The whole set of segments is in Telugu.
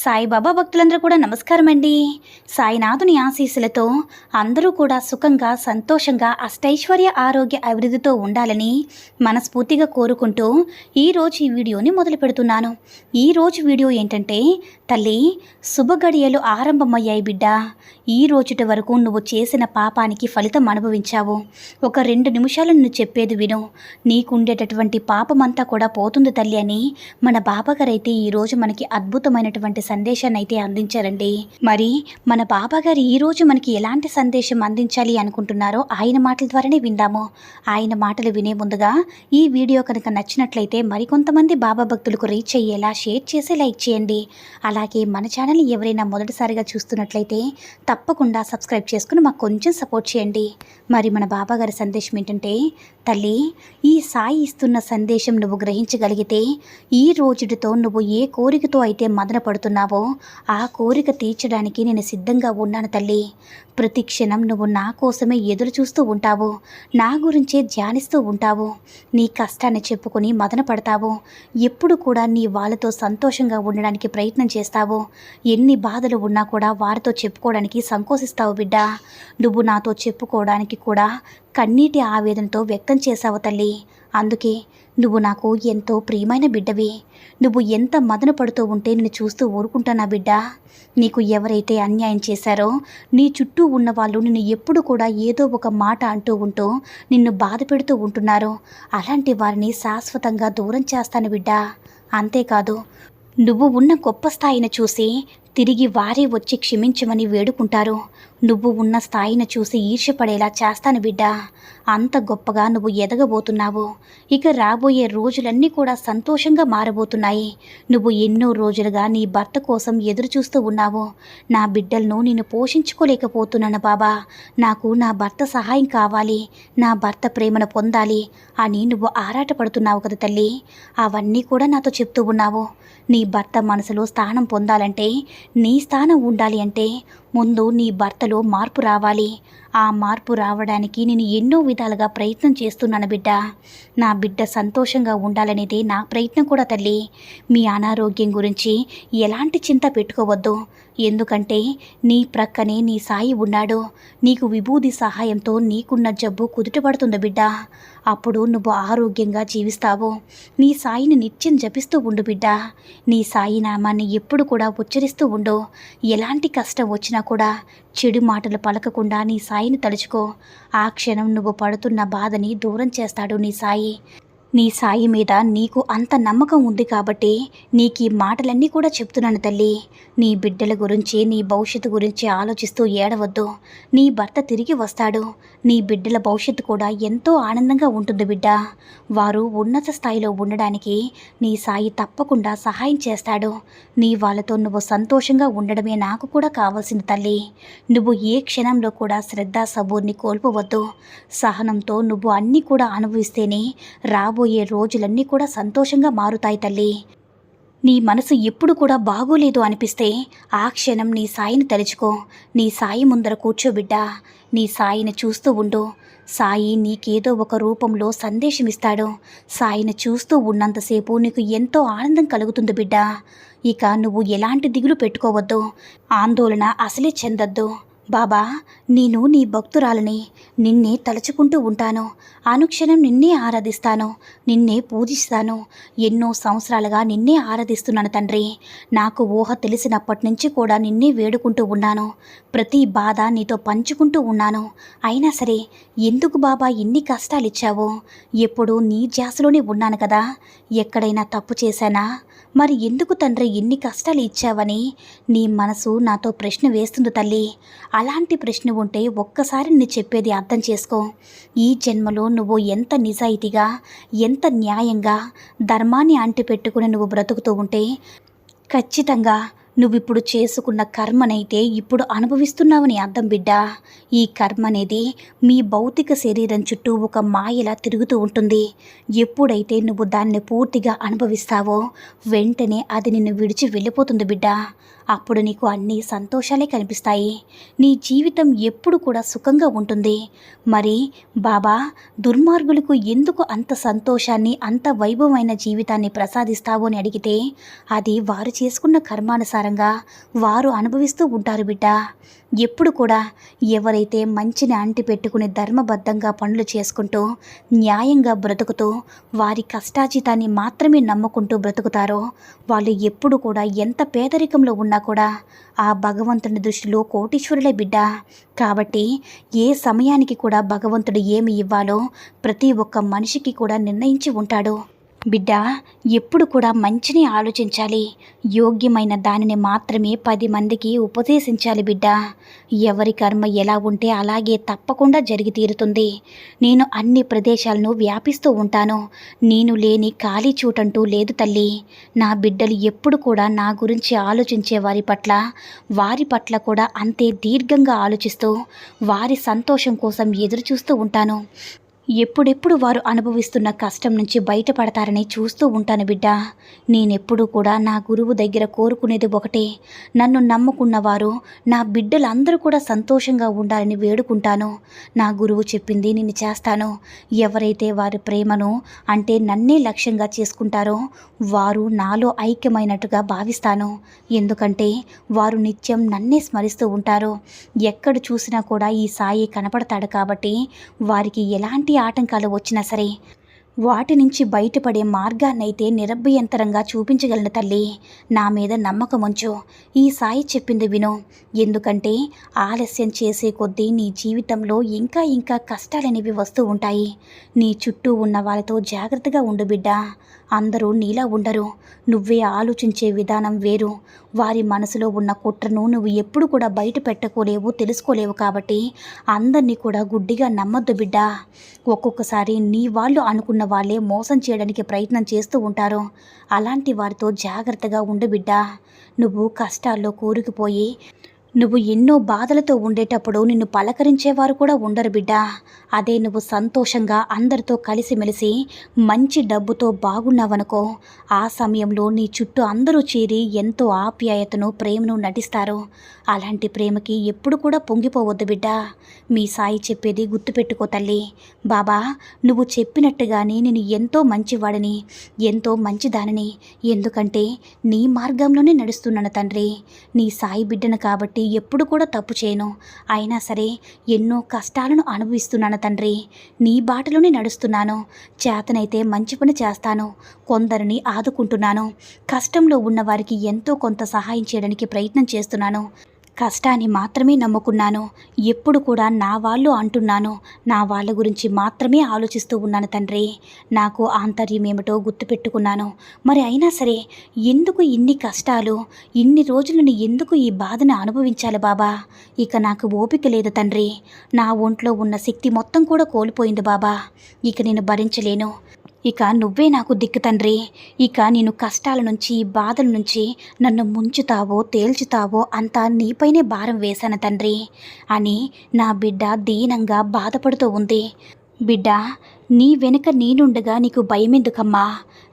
సాయిబాబా భక్తులందరూ కూడా నమస్కారం అండి సాయినాథుని ఆశీస్సులతో అందరూ కూడా సుఖంగా సంతోషంగా అష్టైశ్వర్య ఆరోగ్య అభివృద్ధితో ఉండాలని మనస్ఫూర్తిగా కోరుకుంటూ ఈరోజు ఈ వీడియోని మొదలు పెడుతున్నాను. ఈరోజు వీడియో ఏంటంటే తల్లి శుభగడియలు ఆరంభమయ్యాయి బిడ్డ. ఈ రోజుటి వరకు నువ్వు చేసిన పాపానికి ఫలితం అనుభవించావు. ఒక రెండు నిమిషాలు నువ్వు చెప్పేది విను. నీకుండేటటువంటి పాపమంతా కూడా పోతుంది తల్లి అని మన బాబాగారైతే ఈరోజు మనకి అద్భుతమైనటువంటి సందేశాన్ని అయితే అందించారండి. మరి మన బాబాగారు ఈరోజు మనకి ఎలాంటి సందేశం అందించాలి అనుకుంటున్నారో ఆయన మాటల ద్వారానే విందాము. ఆయన మాటలు వినే ముందుగా ఈ వీడియో కనుక నచ్చినట్లయితే మరికొంతమంది బాబా భక్తులకు రీచ్ అయ్యేలా షేర్ చేసి లైక్ చేయండి. అలాగే మన ఛానల్ని ఎవరైనా మొదటిసారిగా చూస్తున్నట్లయితే తప్పకుండా సబ్స్క్రైబ్ చేసుకుని మాకు కొంచెం సపోర్ట్ చేయండి. మరి మన బాబాగారి సందేశం ఏంటంటే తల్లి ఈ సాయి ఇస్తున్న సందేశం నువ్వు గ్రహించగలిగితే ఈ రోజుతో నువ్వు ఏ కోరికతో అయితే మదన పడుతున్నావు ఆ కోరిక తీర్చడానికి నేను సిద్ధంగా ఉన్నాను తల్లి. ప్రతి క్షణం నువ్వు నా కోసమే ఎదురు చూస్తూ ఉంటావు. నా గురించే ధ్యానిస్తూ ఉంటావు. నీ కష్టాన్ని చెప్పుకొని మదన పడతావు. ఎప్పుడు కూడా నీ వాళ్ళతో సంతోషంగా ఉండడానికి ప్రయత్నం చేస్తావు. ఎన్ని బాధలు ఉన్నా కూడా వారితో చెప్పుకోవడానికి సంకోచిస్తావు బిడ్డ. నువ్వు నాతో చెప్పుకోవడానికి కూడా కన్నీటి ఆవేదనతో వ్యక్తం చేశావు తల్లి. అందుకే నువ్వు నాకు ఎంతో ప్రియమైన బిడ్డవి. నువ్వు ఎంత మదన పడుతూ ఉంటే నేను చూస్తూ ఊరుకుంటానా బిడ్డ. నీకు ఎవరైతే అన్యాయం చేశారో నీ చుట్టూ ఉన్న వాళ్ళు నిన్ను ఎప్పుడు కూడా ఏదో ఒక మాట అంటూ ఉంటూ నిన్ను బాధ పెడుతూ ఉంటున్నారో. అలాంటి వారిని శాశ్వతంగా దూరం చేస్తాను బిడ్డ. అంతేకాదు నువ్వు ఉన్న గొప్ప స్థాయిని చూసి తిరిగి వారే వచ్చి క్షమించమని వేడుకుంటారు. నువ్వు ఉన్న స్థాయిని చూసి ఈర్ష్యపడేలా చేస్తాను బిడ్డ. అంత గొప్పగా నువ్వు ఎదగబోతున్నావు. ఇక రాబోయే రోజులన్నీ కూడా సంతోషంగా మారబోతున్నాయి. నువ్వు ఎన్నో రోజులుగా నీ భర్త కోసం ఎదురు చూస్తూ ఉన్నావు. నా బిడ్డలను నేను పోషించుకోలేకపోతున్నాను బాబా. నాకు నా భర్త సహాయం కావాలి. నా భర్త ప్రేమను పొందాలి అని నువ్వు ఆరాటపడుతున్నావు కదా తల్లి. అవన్నీ కూడా నాతో చెప్తూ ఉన్నావు. నీ భర్త మనసులో స్థానం పొందాలంటే నీ స్థానం ఉండాలి అంటే ముందు నీ భర్తలో మార్పు రావాలి. ఆ మార్పు రావడానికి నేను ఎన్నో విధాలుగా ప్రయత్నం చేస్తున్నాను బిడ్డ. నా బిడ్డ సంతోషంగా ఉండాలనేది నా ప్రయత్నం కూడా తల్లి. మీ అనారోగ్యం గురించి ఎలాంటి చింత పెట్టుకోవద్దు. ఎందుకంటే నీ ప్రక్కనే నీ సాయి ఉన్నాడు. నీకు విభూది సహాయంతో నీకున్న జబ్బు కుదుటపడుతుంది బిడ్డ. అప్పుడు నువ్వు ఆరోగ్యంగా జీవిస్తావు. నీ సాయిని నిత్యం జపిస్తూ ఉండు బిడ్డ. నీ సాయి నామాన్ని ఎప్పుడు కూడా ఉచ్చరిస్తూ ఉండు. ఎలాంటి కష్టం వచ్చినా కూడా చెడు మాటలు పలకకుండా నీ సాయిని తలుచుకో. ఆ క్షణం నువ్వు పడుతున్న బాధని దూరం చేస్తాడు నీ సాయి. నీ సాయి మీద నీకు అంత నమ్మకం ఉంది కాబట్టి నీకు ఈ మాటలన్నీ కూడా చెప్తున్నాను తల్లి. నీ బిడ్డల గురించి నీ భవిష్యత్తు గురించి ఆలోచిస్తూ ఏడవద్దు. నీ భర్త తిరిగి వస్తాడు. నీ బిడ్డల భవిష్యత్తు కూడా ఎంతో ఆనందంగా ఉంటుంది బిడ్డ. వారు ఉన్నత స్థాయిలో ఉండడానికి నీ సాయి తప్పకుండా సహాయం చేస్తాడు. నీ వాళ్ళతో నువ్వు సంతోషంగా ఉండడమే నాకు కూడా కావాల్సిన తల్లి. నువ్వు ఏ క్షణంలో కూడా శ్రద్ధ సబూర్ని కోల్పోవద్దు. సహనంతో నువ్వు అన్నీ కూడా అనుభవిస్తేనే రాబో రాబోయే రోజులన్నీ కూడా సంతోషంగా మారుతాయి తల్లి. నీ మనసు ఎప్పుడు కూడా బాగోలేదు అనిపిస్తే ఆ క్షణం నీ సాయిని తలుచుకో. నీ సాయి ముందర కూర్చోబిడ్డా నీ సాయిని చూస్తూ ఉండు. సాయి నీకేదో ఒక రూపంలో సందేశమిస్తాడు సాయిని చూస్తూ ఉన్నంతసేపు నీకు ఎంతో ఆనందం కలుగుతుంది బిడ్డ. ఇక నువ్వు ఎలాంటి దిగులు పెట్టుకోవద్దు. ఆందోళన అసలే చెందొద్దు. బాబా నేను నీ భక్తురాలని. నిన్నే తలుచుకుంటూ ఉంటాను. అనుక్షణం నిన్నే ఆరాధిస్తాను. నిన్నే పూజిస్తాను. ఎన్నో సంవత్సరాలుగా నిన్నే ఆరాధిస్తున్నాను తండ్రి. నాకు ఊహ తెలిసినప్పటి నుంచి కూడా నిన్నే వేడుకుంటూ ఉన్నాను. ప్రతి బాధ నీతో పంచుకుంటూ ఉన్నాను. అయినా సరే ఎందుకు బాబా ఎన్ని కష్టాలు ఇచ్చావు ఎప్పుడు నీ ధ్యాసలోనే ఉన్నాను కదా. ఎక్కడైనా తప్పు చేశానా? మరి ఎందుకు తండ్రి ఇన్ని కష్టాలు ఇచ్చావని? నీ మనసు నాతో ప్రశ్న వేస్తుంది తల్లి. అలాంటి ప్రశ్న ఉంటే ఒక్కసారి నీ చెప్పేది అర్థం చేసుకో. ఈ జన్మలో నువ్వు ఎంత నిజాయితీగా ఎంత న్యాయంగా ధర్మాన్ని అంటిపెట్టుకుని నువ్వు బ్రతుకుతూ ఉంటే ఖచ్చితంగా నువ్విప్పుడు చేసుకున్న కర్మనైతే ఇప్పుడు అనుభవిస్తున్నావని అర్థం బిడ్డ. ఈ కర్మ అనేది మీ భౌతిక శరీరం చుట్టూ ఒక మాయలా తిరుగుతూ ఉంటుంది. ఎప్పుడైతే నువ్వు దాన్ని పూర్తిగా అనుభవిస్తావో వెంటనే అది నిన్ను విడిచి వెళ్ళిపోతుంది బిడ్డ. అప్పుడు నీకు అన్ని సంతోషాలే కనిపిస్తాయి. నీ జీవితం ఎప్పుడు కూడా సుఖంగా ఉంటుంది. మరి బాబా దుర్మార్గులకు ఎందుకు అంత సంతోషాన్ని అంత వైభవమైన జీవితాన్ని ప్రసాదిస్తావు అని అడిగితే అది వారు చేసుకున్న కర్మానుసారంగా వారు అనుభవిస్తూ ఉంటారు బిడ్డ. ఎప్పుడు కూడా ఎవరైతే మంచిని అంటి పెట్టుకుని ధర్మబద్ధంగా పనులు చేసుకుంటూ న్యాయంగా బ్రతుకుతూ వారి కష్టాజితాన్ని మాత్రమే నమ్ముకుంటూ బ్రతుకుతారో వాళ్ళు ఎప్పుడు కూడా ఎంత పేదరికంలో ఉన్నా కూడా ఆ భగవంతుని దృష్టిలో కోటీశ్వరులే బిడ్డ. కాబట్టి ఏ సమయానికి కూడా భగవంతుడు ఏమి ఇవ్వాలో ప్రతి ఒక్క మనిషికి కూడా నిర్ణయించి ఉంటాడు. బిడ్డ ఎప్పుడు కూడా మంచిని ఆలోచించాలి. యోగ్యమైన దానిని మాత్రమే పది మందికి ఉపదేశించాలి బిడ్డ. ఎవరి కర్మ ఎలా ఉంటే అలాగే తప్పకుండా జరిగి తీరుతుంది. నేను అన్ని ప్రదేశాలను వ్యాపిస్తూ ఉంటాను. నేను లేని ఖాళీ చూటంటూ లేదు తల్లి. నా బిడ్డలు ఎప్పుడు కూడా నా గురించి ఆలోచించే వారి పట్ల వారి పట్ల కూడా అంతే దీర్ఘంగా ఆలోచిస్తూ వారి సంతోషం కోసం ఎదురు చూస్తూ ఉంటాను. ఎప్పుడెప్పుడు వారు అనుభవిస్తున్న కష్టం నుంచి బయటపడతారని చూస్తూ ఉంటాను బిడ్డ. నేనెప్పుడూ కూడా నా గురువు దగ్గర కోరుకునేది ఒకటే. నన్ను నమ్ముకున్న వారు నా బిడ్డలందరూ కూడా సంతోషంగా ఉండాలని వేడుకుంటాను. నా గురువు చెప్పింది నేను చేస్తాను. ఎవరైతే వారి ప్రేమను అంటే నన్నే లక్ష్యంగా చేసుకుంటారో వారు నాలో ఐక్యమైనట్టుగా భావిస్తాను. ఎందుకంటే వారు నిత్యం నన్నే స్మరిస్తూ ఉంటారు. ఎక్కడ చూసినా కూడా ఈ సాయి కనపడతాడు కాబట్టి వారికి ఎలాంటి ఆటంకాలు వచ్చినా సరే వాటి నుంచి బయటపడే మార్గాన్నైతే నిరభ్యంతరంగా చూపించగలను తల్లి. నా మీద నమ్మకం ఉంచు. ఈ సాయి చెప్పింది విను. ఎందుకంటే ఆలస్యం చేసే కొద్దీ నీ జీవితంలో ఇంకా ఇంకా కష్టాలనేవి వస్తూ ఉంటాయి. నీ చుట్టూ ఉన్న వాళ్ళతో జాగ్రత్తగా ఉండు బిడ్డా. అందరూ నీలా ఉండరు. నువ్వే ఆలోచించే విధానం వేరు. వారి మనసులో ఉన్న కుట్రను నువ్వు ఎప్పుడు కూడా బయట పెట్టుకోలేవు తెలుసుకోలేవు కాబట్టి అందరినీ కూడా గుడ్డిగా నమ్మొద్దు బిడ్డ. ఒక్కొక్కసారి నీ వాళ్ళు అనుకున్న వాళ్ళే మోసం చేయడానికి ప్రయత్నం చేస్తూ ఉంటారు. అలాంటి వారితో జాగ్రత్తగా ఉండు బిడ్డ. నువ్వు కష్టాల్లో కూరుకుపోయి నువ్వు ఎన్నో బాధలతో ఉండేటప్పుడు నిన్ను పలకరించేవారు కూడా ఉండరు బిడ్డ. అదే నువ్వు సంతోషంగా అందరితో కలిసిమెలిసి మంచి డబ్బుతో బాగున్నావనుకో ఆ సమయంలో నీ చుట్టూ అందరూ చేరి ఎంతో ఆప్యాయతను ప్రేమను నటిస్తారు. అలాంటి ప్రేమకి ఎప్పుడు కూడా పొంగిపోవద్దు బిడ్డ. మీ సాయి చెప్పేది గుర్తుపెట్టుకో తల్లి. బాబా నువ్వు చెప్పినట్టుగానే నేను ఎంతో మంచివాడిని ఎంతో మంచిదానిని. ఎందుకంటే నీ మార్గంలోనే నడుస్తున్నాను తండ్రి. నీ సాయి బిడ్డను కాబట్టి ఎప్పుడు కూడా తప్పు చేయను. అయినా సరే ఎన్నో కష్టాలను అనుభవిస్తున్నాను తండ్రి. నీ బాటలోనే నడుస్తున్నాను. చేతనైతే మంచి పని చేస్తాను. కొందరిని ఆదుకుంటున్నాను. కష్టంలో ఉన్న వారికి ఎంతో కొంత సహాయం చేయడానికి ప్రయత్నం చేస్తున్నాను. కష్టాన్ని మాత్రమే నమ్ముకున్నాను. ఎప్పుడు కూడా నా వాళ్ళు అంటున్నాను. నా వాళ్ళ గురించి మాత్రమే ఆలోచిస్తూ ఉన్నాను తండ్రి. నాకు ఆంతర్యం ఏమిటో గుర్తుపెట్టుకున్నాను. మరి అయినా సరే ఎందుకు ఇన్ని కష్టాలు? ఇన్ని రోజులను ఎందుకు ఈ బాధను అనుభవించాలి బాబా? ఇక నాకు ఓపిక లేదు తండ్రి. నా ఒంట్లో ఉన్న శక్తి మొత్తం కూడా కోల్పోయింది బాబా. ఇక నేను భరించలేను. ఇక నువ్వే నాకు దిక్కు తండ్రి. ఇక నేను కష్టాల నుంచి బాధల నుంచి నన్ను ముంచుతావో తేల్చుతావో అంతా నీపైనే భారం వేశాను తండ్రి. అని నా బిడ్డ దీనంగా బాధపడుతూ ఉంది. బిడ్డ నీ వెనుక నేనుండగా నీకు భయమెందుకమ్మా?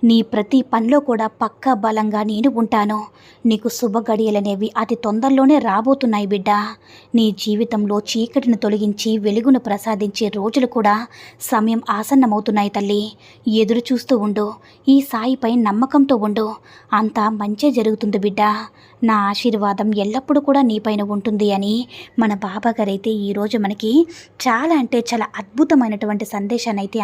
నీ ప్రతి పనిలో కూడా పక్కా బలంగా నేను ఉంటాను. నీకు శుభగడియలనేవి అతి తొందరలోనే రాబోతున్నాయి బిడ్డ. నీ జీవితంలో చీకటిని తొలగించి వెలుగును ప్రసాదించే రోజులు కూడా సమయం ఆసన్నమవుతున్నాయి తల్లి. ఎదురు చూస్తూ ఉండు. ఈ సాయిపై నమ్మకంతో ఉండు. అంతా మంచే జరుగుతుంది బిడ్డ. నా ఆశీర్వాదం ఎల్లప్పుడూ కూడా నీపైన ఉంటుంది అని మన బాబాగారైతే ఈరోజు మనకి చాలా అంటే చాలా అద్భుతమైనటువంటి సందేశాన్ని అయితే